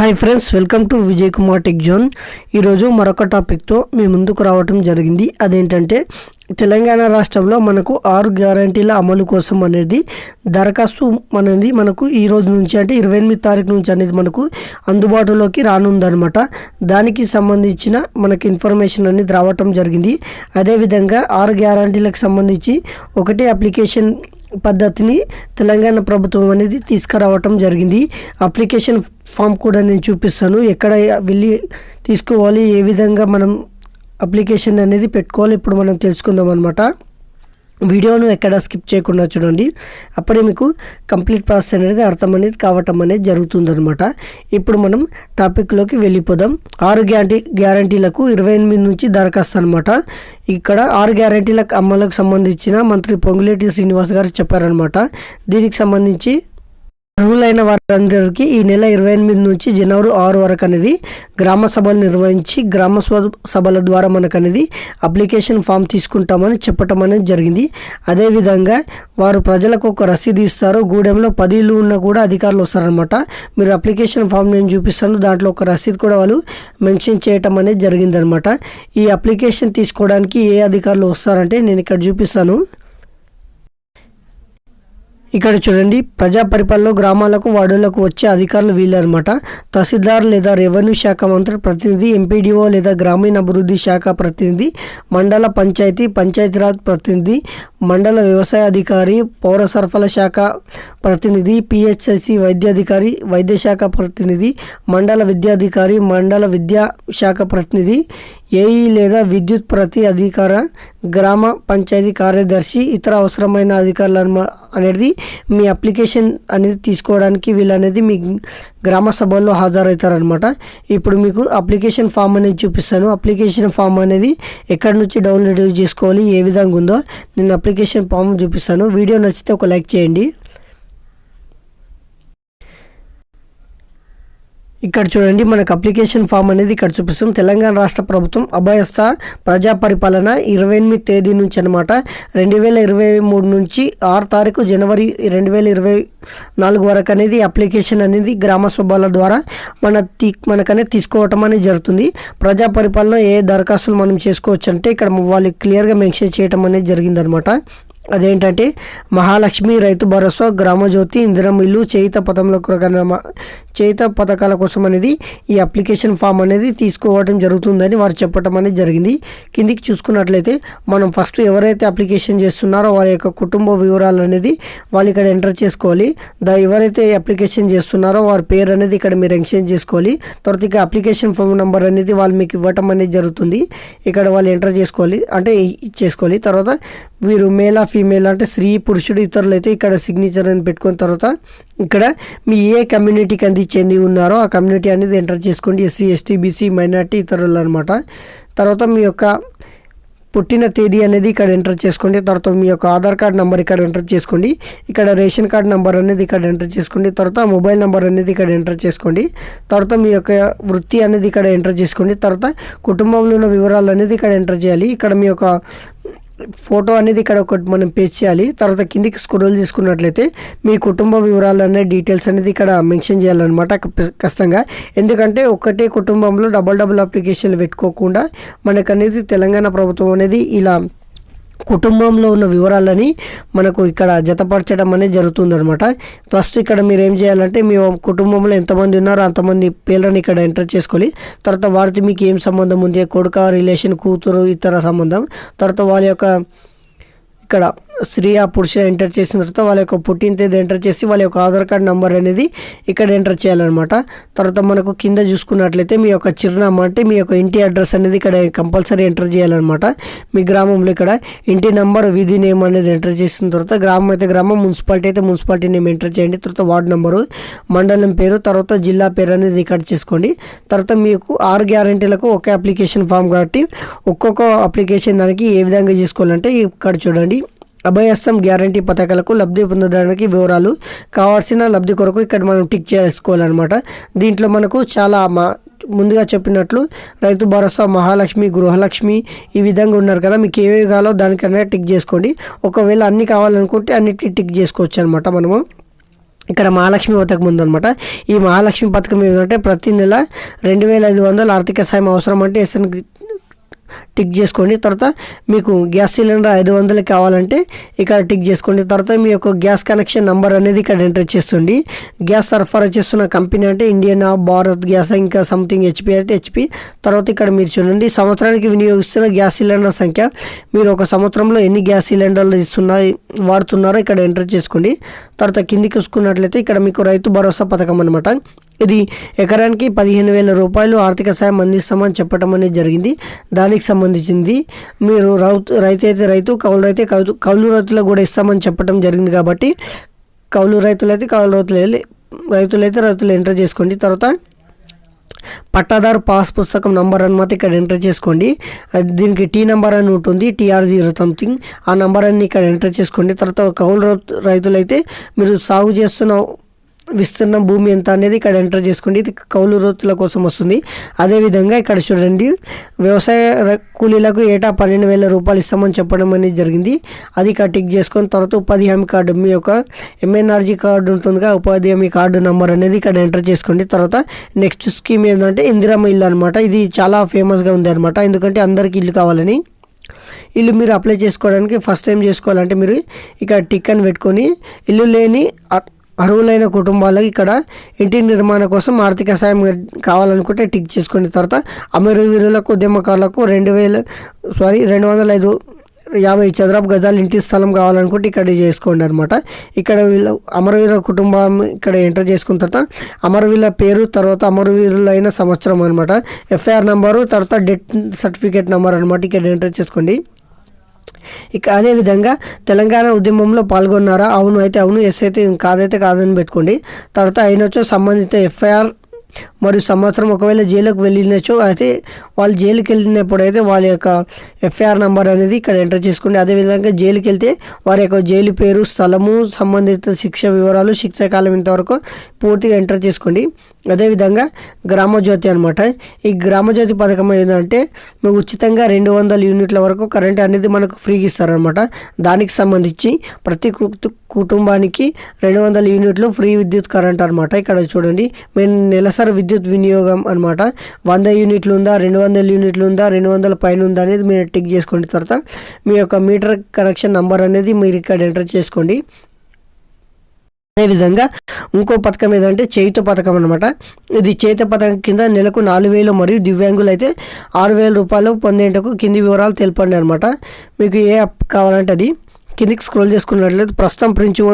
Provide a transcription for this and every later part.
Hi friends welcome to Vijay Kumar tech zone. ఈరోజు మరొక టాపిక్తో మీ ముందుకు రావటం జరిగింది. అదేంటంటే తెలంగాణ రాష్ట్రంలో మనకు ఆరు గ్యారంటీల అమలు కోసం అనేది దరఖాస్తు అనేది మనకు ఈ రోజు నుంచి అంటే ఇరవై ఎనిమిది తారీఖు నుంచి అనేది మనకు అందుబాటులోకి రానుందనమాట దానికి సంబంధించిన మనకి ఇన్ఫర్మేషన్ అనేది రావటం జరిగింది. అదేవిధంగా ఆరు గ్యారంటీలకు సంబంధించి ఒకటే అప్లికేషన్ పద్ధతిని తెలంగాణ ప్రభుత్వం అనేది తీసుకురావటం జరిగింది. అప్లికేషన్ ఫామ్ కూడా నేను చూపిస్తాను. ఎక్కడ వెళ్ళి తీసుకోవాలి ఏ విధంగా మనం అప్లికేషన్ అనేది పెట్టుకోవాలి ఇప్పుడు మనం తెలుసుకుందాం అనమాట వీడియోను ఎక్కడ స్కిప్ చేయకుండా చూడండి. అప్పుడే మీకు కంప్లీట్ ప్రాసెస్ అనేది అర్థం అనేది కావటం అనేది జరుగుతుందనమాట ఇప్పుడు మనం టాపిక్లోకి వెళ్ళిపోదాం. ఆరు గ్యారంటీ గ్యారంటీలకు ఇరవై ఎనిమిది నుంచి దరఖాస్తు అనమాట ఇక్కడ ఆరు గ్యారంటీల అమలుకు సంబంధించిన మంత్రి పొంగులేటి శ్రీనివాస్ గారు చెప్పారనమాట దీనికి సంబంధించి అర్హులైన వారందరికీ ఈ నెల ఇరవై ఎనిమిది నుంచి జనవరి ఆరు వరకు అనేది గ్రామ సభలు నిర్వహించి గ్రామ సభల ద్వారా మనకు అనేది అప్లికేషన్ ఫామ్ తీసుకుంటామని చెప్పటం అనేది జరిగింది అదేవిధంగా వారు ప్రజలకు ఒక రసీదు ఇస్తారు. గూడెంలో పది ఇల్లు ఉన్నా కూడా అధికారులు వస్తారనమాట మీరు అప్లికేషన్ ఫామ్ నేను చూపిస్తాను. దాంట్లో ఒక రసీదు కూడా వాళ్ళు మెన్షన్ చేయటం అనేది జరిగిందనమాట ఈ అప్లికేషన్ తీసుకోవడానికి ఏ అధికారులు వస్తారంటే నేను ఇక్కడ చూపిస్తాను. ఇక్కడ చూడండి ప్రజా పరిపాలన గ్రామాలకు వార్డులకు వచ్చే అధికారులు వీళ్ళనమాట తహసీల్దార్ లేదా రెవెన్యూ శాఖ మంత్రి ప్రతినిధి ఎంపీడీఓ లేదా గ్రామీణాభివృద్ధి శాఖ ప్రతినిధి మండల పంచాయతీ పంచాయతీరాజ్ ప్రతినిధి మండల వ్యవసాయ అధికారి పౌర సరఫరా శాఖ ప్రతినిధి పిహెచ్ఎస్సి వైద్యాధికారి వైద్య శాఖ ప్రతినిధి మండల విద్యాధికారి మండల విద్యా శాఖ ప్రతినిధి ఏఈ లేదా విద్యుత్ ప్రతి అధికార గ్రామ పంచాయతీ కార్యదర్శి ఇతర అవసరమైన అధికారులు అన్నమా- అనేది మీ అప్లికేషన్ అనేది తీసుకోవడానికి వీళ్ళనేది మీ గ్రామ సభల్లో హాజరవుతారనమాట ఇప్పుడు మీకు అప్లికేషన్ ఫామ్ అనేది చూపిస్తాను. అప్లికేషన్ ఫామ్ అనేది ఎక్కడి నుంచి డౌన్లోడ్ చేసుకోవాలి ఏ విధంగా ఉందో నేను అప్లికేషన్ ఫామ్ చూపిస్తాను. వీడియో నచ్చితే ఒక లైక్ చేయండి. ఇక్కడ చూడండి మనకు అప్లికేషన్ ఫామ్ అనేది ఇక్కడ చూపిస్తాం తెలంగాణ రాష్ట్ర ప్రభుత్వం అభయస్థ ప్రజా పరిపాలన ఇరవై ఎనిమిది తేదీ నుంచి అనమాట రెండు వేల ఇరవై మూడు నుంచి ఆరు తారీఖు జనవరి రెండు వేల ఇరవై నాలుగు వరకు అనేది అప్లికేషన్ అనేది గ్రామ సభల ద్వారా మన తీ మనకనేది తీసుకోవటం అనేది జరుగుతుంది. ప్రజా పరిపాలన ఏ దరఖాస్తులు మనం చేసుకోవచ్చు అంటే ఇక్కడ వాళ్ళు క్లియర్గా మెన్షన్ చేయటం అనేది జరిగిందనమాట అదేంటంటే మహాలక్ష్మి రైతు భరోసా గ్రామజ్యోతి ఇందిరం ఇల్లు చేయిత పథంలో చేయిత పథకాల కోసం అనేది ఈ అప్లికేషన్ ఫామ్ అనేది తీసుకోవడం జరుగుతుందని వారు చెప్పడం అనేది జరిగింది. కిందికి చూసుకున్నట్లయితే మనం ఫస్ట్ ఎవరైతే అప్లికేషన్ చేస్తున్నారో వారి యొక్క కుటుంబ వివరాలు అనేది వాళ్ళు ఇక్కడ ఎంటర్ చేసుకోవాలి. దా ఎవరైతే అప్లికేషన్ చేస్తున్నారో వారి పేరు అనేది ఇక్కడ మీరు ఎక్స్చేంజ్ చేసుకోవాలి. తర్వాత ఇక అప్లికేషన్ ఫామ్ నెంబర్ అనేది వాళ్ళు మీకు ఇవ్వటం అనేది జరుగుతుంది. ఇక్కడ వాళ్ళు ఎంటర్ చేసుకోవాలి అంటే చేసుకోవాలి తర్వాత వీరు మేలా ఫీమేల్ అంటే స్త్రీ పురుషుడు ఇతరులు అయితే ఇక్కడ సిగ్నేచర్ అని పెట్టుకున్న తర్వాత ఇక్కడ మీ ఏ కమ్యూనిటీకి అంది చెంది ఉన్నారో ఆ కమ్యూనిటీ అనేది ఎంటర్ చేసుకోండి. ఎస్సీ ఎస్టీ బీసీ మైనార్టీ ఇతరులు అనమాట తర్వాత మీ యొక్క పుట్టిన తేదీ అనేది ఇక్కడ ఎంటర్ చేసుకోండి. తర్వాత మీ యొక్క ఆధార్ కార్డ్ నెంబర్ ఇక్కడ ఎంటర్ చేసుకోండి. ఇక్కడ రేషన్ కార్డ్ నెంబర్ అనేది ఇక్కడ ఎంటర్ చేసుకోండి. తర్వాత మొబైల్ నెంబర్ అనేది ఇక్కడ ఎంటర్ చేసుకోండి. తర్వాత మీ యొక్క వృత్తి అనేది ఇక్కడ ఎంటర్ చేసుకోండి. తర్వాత కుటుంబంలో ఉన్న వివరాలు అనేది ఇక్కడ ఎంటర్ చేయాలి. ఇక్కడ మీ యొక్క ఫోటో అనేది ఇక్కడ ఒకటి మనం పేస్ట్ చేయాలి. తర్వాత కిందికి స్క్రోల్ చేసుకున్నట్లయితే మీ కుటుంబ వివరాలు అనే డీటెయిల్స్ అనేది ఇక్కడ మెన్షన్ చేయాలన్నమాట ఖచ్చితంగా. ఎందుకంటే ఒకటే కుటుంబంలో డబల్ డబుల్ అప్లికేషన్లు పెట్టుకోకుండా మనకు అనేది తెలంగాణ ప్రభుత్వం అనేది ఇలా కుటుంబంలో ఉన్న వివరాలని మనకు ఇక్కడ జతపరచడం అనేది జరుగుతుందనమాట ఫస్ట్ ఇక్కడ మీరు ఏం చేయాలంటే మీ కుటుంబంలో ఎంతమంది ఉన్నారో అంతమంది పేర్లను ఇక్కడ ఎంటర్ చేసుకోవాలి. తర్వాత వారితో మీకు ఏం సంబంధం ఉంది? కొడుక రిలేషన్ కూతురు ఇతర సంబంధం. తర్వాత వాళ్ళ యొక్క ఇక్కడ స్త్రీ ఆ పురుష ఎంటర్ చేసిన తర్వాత వాళ్ళ యొక్క పుట్టిన తేదీ ఎంటర్ చేసి వాళ్ళ యొక్క ఆధార్ కార్డ్ నెంబర్ అనేది ఇక్కడ ఎంటర్ చేయాలన్నమాట. తర్వాత మనకు కింద చూసుకున్నట్లయితే మీ యొక్క చిరునామా అంటే మీ యొక్క ఇంటి అడ్రస్ అనేది ఇక్కడ కంపల్సరీ ఎంటర్ చేయాలన్నమాట. మీ గ్రామంలో ఇక్కడ ఇంటి నెంబర్ విధి నేమ్ అనేది ఎంటర్ చేసిన తర్వాత గ్రామం అయితే గ్రామం మున్సిపాలిటీ అయితే మున్సిపాలిటీ నేమ్ ఎంటర్ చేయండి. తర్వాత వార్డు నెంబరు మండలం పేరు తర్వాత జిల్లా పేరు అనేది ఇక్కడ చేసుకోండి. తర్వాత మీకు ఆరు గ్యారంటీలకు ఒకే అప్లికేషన్ ఫామ్ కాబట్టి ఒక్కొక్క అప్లికేషన్ దానికి ఏ విధంగా చేసుకోవాలంటే ఇక్కడ చూడండి. అభయస్థం గ్యారంటీ పథకాలకు లబ్ధి పొందడానికి వివరాలు కావాల్సిన లబ్ధి కొరకు ఇక్కడ మనం టిక్ చేసుకోవాలన్నమాట. దీంట్లో మనకు చాలా మా ముందుగా చెప్పినట్లు రైతు భరోసా మహాలక్ష్మి గృహలక్ష్మి ఈ విధంగా ఉన్నారు కదా. మీకు ఏవేవి కావాలో దానికన్నా టిక్ చేసుకోండి. ఒకవేళ అన్ని కావాలనుకుంటే అన్నిటికీ టిక్ చేసుకోవచ్చు అనమాట మనము. ఇక్కడ మహాలక్ష్మి పథకం ఉందన్నమాట. ఈ మహాలక్ష్మి పథకం ఏంటంటే ప్రతి నెల రెండు వేల ఐదు వందలు ఆర్థిక సాయం అవసరం అంటే ఎస్ఎన్ టిక్ చేసుకోండి. తర్వాత మీకు గ్యాస్ సిలిండర్ ఐదు వందలు కావాలంటే ఇక్కడ టిక్ చేసుకోండి. తర్వాత మీ యొక్క గ్యాస్ కనెక్షన్ నంబర్ అనేది ఇక్కడ ఎంటర్ చేస్తుంది. గ్యాస్ సరఫరా చేస్తున్న కంపెనీ అంటే ఇండియన్ భారత్ గ్యాస్ ఇంకా సంథింగ్ హెచ్పి అయితే హెచ్పి. తర్వాత ఇక్కడ మీరు చూడండి సంవత్సరానికి వినియోగిస్తున్న గ్యాస్ సిలిండర్ సంఖ్య. మీరు ఒక సంవత్సరంలో ఎన్ని గ్యాస్ సిలిండర్లు ఇస్తున్నాయి వాడుతున్నారో ఇక్కడ ఎంటర్ చేసుకోండి. తర్వాత కిందికి చూసుకున్నట్లయితే ఇక్కడ మీకు రైతు భరోసా పథకం అనమాట ఇది ఎకరానికి పదిహేను వేల రూపాయలు ఆర్థిక సాయం అందిస్తామని చెప్పడం అనేది జరిగింది. దానికి సంబంధించింది మీరు రైతు రైతు అయితే రైతు కౌలు రైతే కౌలు కౌలు రైతులకు కూడా ఇస్తామని చెప్పడం జరిగింది కాబట్టి కౌలు రైతులు అయితే కౌలు రైతులు రైతులు అయితే రైతులు ఎంటర్ చేసుకోండి. తర్వాత పట్టాదారు పాస్ పుస్తకం నంబర్ అనమాట ఇక్కడ ఎంటర్ చేసుకోండి. దీనికి టీ నెంబర్ అని ఉంటుంది టీఆర్ జీరో సంథింగ్. ఆ నెంబర్ అన్ని ఇక్కడ ఎంటర్ చేసుకోండి. తర్వాత కౌలు రైతు- రైతులైతే మీరు సాగు చేస్తున్న విస్తీర్ణ భూమి ఎంత అనేది ఇక్కడ ఎంటర్ చేసుకోండి. ఇది కౌలు రైతుల కోసం వస్తుంది. అదేవిధంగా ఇక్కడ చూడండి వ్యవసాయ కూలీలకు ఏటా పన్నెండు వేల రూపాయలు ఇస్తామని చెప్పడం అనేది జరిగింది. అది ఇక్కడ టిక్ చేసుకొని తర్వాత ఉపాధి హామీ కార్డు మీ యొక్క ఎంఎన్ఆర్జీ కార్డు ఉంటుందిగా ఉపాధి హామీ కార్డు నెంబర్ అనేది ఇక్కడ ఎంటర్ చేసుకోండి. తర్వాత నెక్స్ట్ స్కీమ్ ఏంటంటే ఇందిరమ్మ ఇల్లు అనమాట ఇది చాలా ఫేమస్గా ఉంది అనమాట ఎందుకంటే అందరికీ ఇల్లు కావాలని. ఇల్లు మీరు అప్లై చేసుకోవడానికి ఫస్ట్ టైం చేసుకోవాలంటే మీరు ఇక్కడ టిక్ అని పెట్టుకొని ఇల్లు లేని అర్హులైన కుటుంబాలకు ఇక్కడ ఇంటి నిర్మాణం కోసం ఆర్థిక సాయం కావాలనుకుంటే టిక్ చేసుకోండి తర్వాత అమరవీరులకు ఉద్యమకారులకు రెండు వేల సారీ రెండు వందల ఐదు యాభై చదరపు గజాలు ఇంటి స్థలం కావాలనుకుంటే ఇక్కడ చేసుకోండి అనమాట ఇక్కడ వీళ్ళ అమరవీర కుటుంబం ఇక్కడ ఎంటర్ చేసుకున్న తర్వాత అమరవీరుల పేరు తర్వాత అమరవీరులైన సంవత్సరం అనమాట ఎఫ్ఐఆర్ నెంబరు తర్వాత డెత్ సర్టిఫికేట్ నెంబర్ అనమాట ఇక్కడ ఎంటర్ చేసుకోండి. ఇక అదేవిధంగా తెలంగాణ ఉద్యమంలో పాల్గొన్నారా? అవును అయితే అవును. ఎస్ అయితే కాదైతే కాదని పెట్టుకోండి. తర్వాత అయినొచ్చు సంబంధిత ఎఫ్ఐఆర్ మరియు సంవత్సరం ఒకవేళ జైలుకు వెళ్ళినచో అయితే వాళ్ళు జైలుకి వెళ్ళినప్పుడు అయితే వాళ్ళ యొక్క ఎఫ్ఐఆర్ నెంబర్ అనేది ఇక్కడ ఎంటర్ చేసుకోండి. అదేవిధంగా జైలుకి వెళ్తే వారి యొక్క జైలు పేరు స్థలము సంబంధిత శిక్ష వివరాలు శిక్ష కాలం ఇంతవరకు పూర్తిగా ఎంటర్ చేసుకోండి. అదేవిధంగా గ్రామజ్యోతి అనమాట ఈ గ్రామజ్యోతి పథకం ఏంటంటే మీకు ఉచితంగా రెండు వందల యూనిట్ల వరకు కరెంట్ అనేది మనకు ఫ్రీగా ఇస్తారనమాట దానికి సంబంధించి ప్రతి కుటుంబానికి రెండు వందల యూనిట్లు ఫ్రీ విద్యుత్ కరెంట్ అనమాట ఇక్కడ చూడండి మేము నెలసరి విద్యుత్ విద్యుత్ వినియోగం అనమాట వంద యూనిట్లు ఉందా రెండు వందల యూనిట్లు ఉందా రెండు వందల పైన ఉందా అనేది మీరు టిక్ చేసుకోండి తర్వాత. మీ యొక్క మీటర్ కనెక్షన్ నంబర్ అనేది మీరు ఇక్కడ ఎంటర్ చేసుకోండి. అదేవిధంగా ఇంకో పథకం ఏదంటే చేయుత పథకం అనమాట ఇది చేత పథకం కింద నెలకు నాలుగు వేలు మరియు దివ్యాంగులు అయితే ఆరు వేల రూపాయలు పొందేందుకు కింది వివరాలు తెలపండి అనమాట మీకు ఏ యాప్ కావాలంటే అది. కిందికి స్క్రోల్ చేసుకున్నట్లయితే ప్రస్తుతం ప్రించు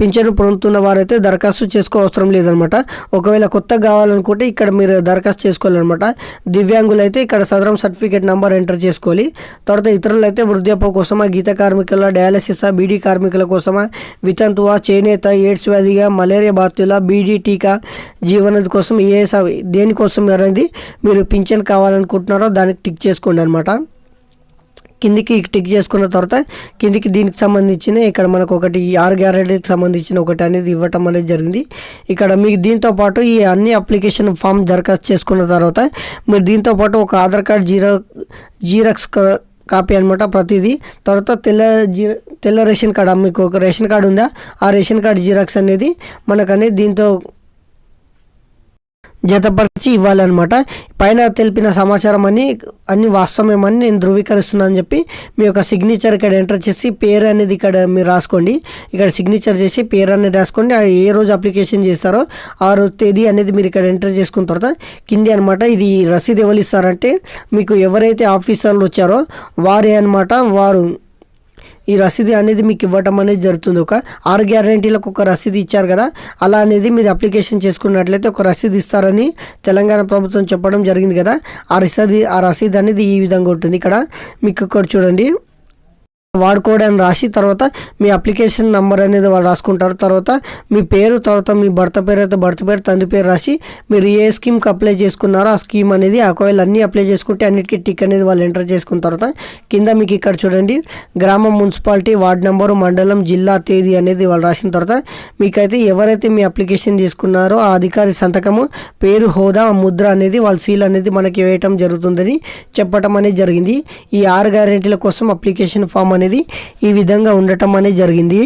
పింఛను పొందుతున్న వారైతే దరఖాస్తు చేసుకో అవసరం లేదనమాట ఒకవేళ కొత్తగా కావాలనుకుంటే ఇక్కడ మీరు దరఖాస్తు చేసుకోవాలన్నమాట. దివ్యాంగులు అయితే ఇక్కడ సదరం సర్టిఫికేట్ నెంబర్ ఎంటర్ చేసుకోవాలి. తర్వాత ఇతరులు అయితే వృద్ధాప్య కోసమా గీత కార్మికుల డయాలసిస్ బీడీ కార్మికుల కోసమా వితంతువా చేనేత ఎయిడ్స్ వ్యాధిగా మలేరియా బాధితుల బీడీ టీకా జీవనది కోసం ఏ స- దేనికోసం అనేది మీరు పింఛన్ కావాలనుకుంటున్నారో దానికి టిక్ చేసుకోండి అనమాట కిందికి టిక్ చేసుకున్న తర్వాత కిందికి దీనికి సంబంధించిన ఇక్కడ మనకు ఒకటి ఆర్ గ్యారెంటీకి సంబంధించిన ఒకటి అనేది ఇవ్వటం అనేది జరిగింది. ఇక్కడ మీకు దీంతో పాటు ఈ అన్ని అప్లికేషన్ ఫామ్ దరఖాస్తు చేసుకున్న తర్వాత మీరు దీంతో పాటు ఒక ఆధార్ కార్డ్ జీరో జీరాక్స్ కా- కాపీ అనమాట ప్రతిదీ. తర్వాత తెల్ల జీ తెల్ల రేషన్ కార్డు మీకు ఒక రేషన్ కార్డు ఉందా? ఆ రేషన్ కార్డు జీరాక్స్ అనేది మనకు దీంతో జతపరిచి ఇవ్వాలన్నమాట. పైన తెలిపిన సమాచారం అని అన్ని వాస్తవమేమని నేను ధృవీకరిస్తున్నాను అని చెప్పి మీ యొక్క సిగ్నేచర్ ఇక్కడ ఎంటర్ చేసి పేరు అనేది ఇక్కడ మీరు రాసుకోండి. ఇక్కడ సిగ్నేచర్ చేసి పేరు అనేది రాసుకోండి. ఏ రోజు అప్లికేషన్ చేస్తారో ఆ రోజు తేదీ అనేది మీరు ఇక్కడ ఎంటర్ చేసుకున్న తర్వాత కింది అనమాట ఇది రసీదు ఎవరు ఇస్తారంటే మీకు ఎవరైతే ఆఫీసర్లు వచ్చారో వారే అనమాట వారు ఈ రసీదు అనేది మీకు ఇవ్వటం అనేది జరుగుతుంది. ఒక ఆరు గ్యారంటీలకు ఒక రసీదు ఇచ్చారు కదా అలా అనేది మీరు అప్లికేషన్ చేసుకున్నట్లయితే ఒక రసీదు ఇస్తారని తెలంగాణ ప్రభుత్వం చెప్పడం జరిగింది కదా. ఆ రసీదు ఆ రసీదు అనేది ఈ విధంగా ఉంటుంది. ఇక్కడ మీకు ఇక్కడ చూడండి. వాడుకోవడానికి రాసి తర్వాత మీ అప్లికేషన్ నంబర్ అనేది వాళ్ళు రాసుకుంటారు. తర్వాత మీ పేరు తర్వాత మీ భర్త పేరు అయితే భర్త పేరు తండ్రి పేరు రాసి మీరు ఏ స్కీమ్కి అప్లై చేసుకున్నారో ఆ స్కీమ్ అనేది ఒకవేళ అన్నీ అప్లై చేసుకుంటే అన్నిటికీ టిక్ అనేది వాళ్ళు ఎంటర్ చేసుకున్న తర్వాత కింద మీకు ఇక్కడ చూడండి. గ్రామం మున్సిపాలిటీ వార్డ్ నెంబరు మండలం జిల్లా తేదీ అనేది వాళ్ళు రాసిన తర్వాత మీకైతే ఎవరైతే మీ అప్లికేషన్ తీసుకున్నారో ఆ అధికారి సంతకము పేరు హోదా ముద్ర అనేది వాళ్ళ సీల్ అనేది మనకి వేయటం జరుగుతుందని చెప్పటం అనేది జరిగింది. ఈ ఆరు గ్యారెంటీల కోసం అప్లికేషన్ ఫామ్ అనేది ఈ విధంగా ఉండటం అనేది జరిగింది.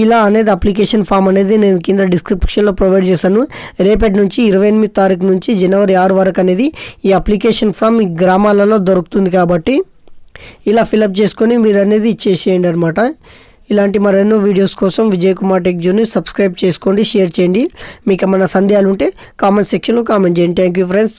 ఇలా అనేది అప్లికేషన్ ఫామ్ అనేది నేను కింద డిస్క్రిప్షన్లో ప్రొవైడ్ చేశాను. రేపటి నుంచి ఇరవై ఎనిమిది తారీఖు నుంచి జనవరి ఆరు వరకు అనేది ఈ అప్లికేషన్ ఫామ్ ఈ గ్రామాలలో దొరుకుతుంది కాబట్టి ఇలా ఫిలప్ చేసుకొని మీరు అనేది ఇచ్చేసేయండి అనమాట ఇలాంటి మరెన్నో వీడియోస్ కోసం విజయ్ కుమార్ టెక్ జోని సబ్స్క్రైబ్ చేసుకోండి షేర్ చేయండి. మీకు ఏమైనా సందేహాలు ఉంటే కామెంట్ సెక్షన్లో కామెంట్ చేయండి. Thank you friends